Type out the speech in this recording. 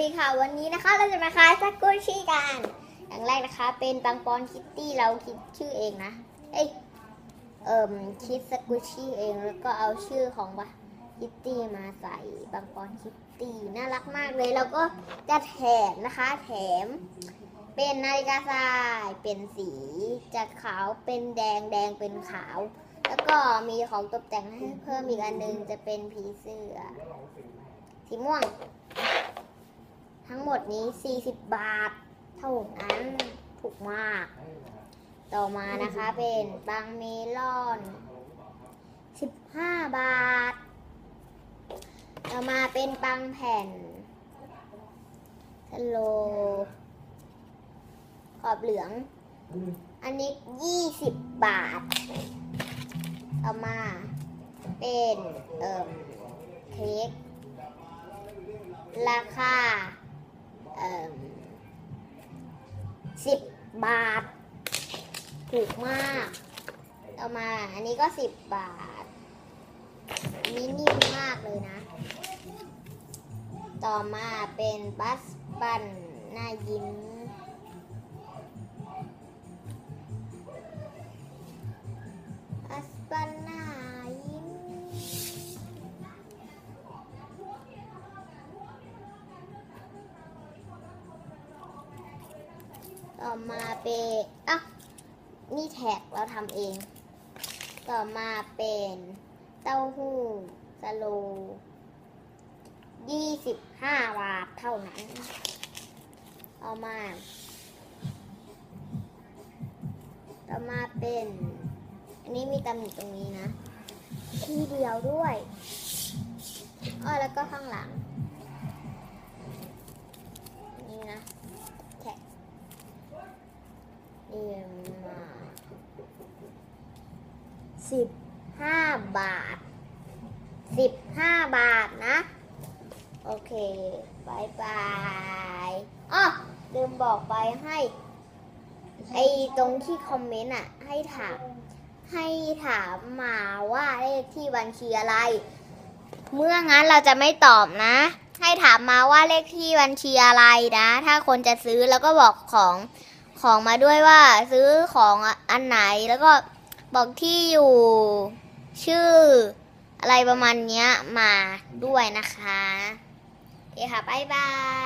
ดีค่ะวันนี้นะคะเราจะมาคลายสกุชชี่กัน อย่างแรกนะคะ เป็นปังปอนคิตตี้เราคิดชื่อเองนะ เอ้ยเอ่มคิดสกุชชี่เองแล้วก็เอาชื่อของคิตตี้มาใส่ปังปอนคิตตี้น่ารักมากเลยแล้วก็จะแถมนะคะแถม เป็นนาฬิกาทรายเป็นสีจากขาวเป็นแดงแดงเป็นขาว แล้วก็มีของตกแต่งให้เพิ่มอีกอันหนึงจะเป็นผีเสื้อสีม่วง ทั้งหมดนี้ 40 บาท เท่านั้นถูกมาก ต่อมานะคะเป็นปังเมลอน 15 บาท ต่อมาเป็นปังแผ่นสโลขอบเหลือง อันนี้ 20 บาท ต่อมาเป็นเอ่มเค้กราคาเอ่ม สิบบาท ถูกมากต่อมา อันนี้ก็สิบบาท อันนี้นิ่มมากเลยนะ ต่อมาเป็นบัสบันหน้ายิ้ม ต่อมาเป็นอะนี่แท็กเราทำเอง ต่อมาเป็นเต้าหู้สโลยี่สิบห้าบาทเท่านั้น เอามา ต่อมาเป็น อันนี้มีตำหนิตรงนี้นะ ที่เดียวด้วย อ้อแล้วก็ข้างหลัง นี่นะ แท็ก เรียนมา สิบห้าบาทสิบห้าบาทนะ โอเคบายบายอ๋อลืมบอกไปให้ไอ้ตรงที่คอมเมนต์อะ ให้ถาม ให้ถามมาว่าเลขที่บัญชีอะไร เมื่องั้นเราจะไม่ตอบนะ ให้ถามมาว่าเลขที่บัญชีอะไรนะ ถ้าคนจะซื้อแล้วก็บอกของ ของมาด้วยว่าซื้อของอันไหนแล้วก็บอกที่อยู่ชื่ออะไรประมาณนี้มาด้วยนะคะ โอเคค่ะ บ๊ายบาย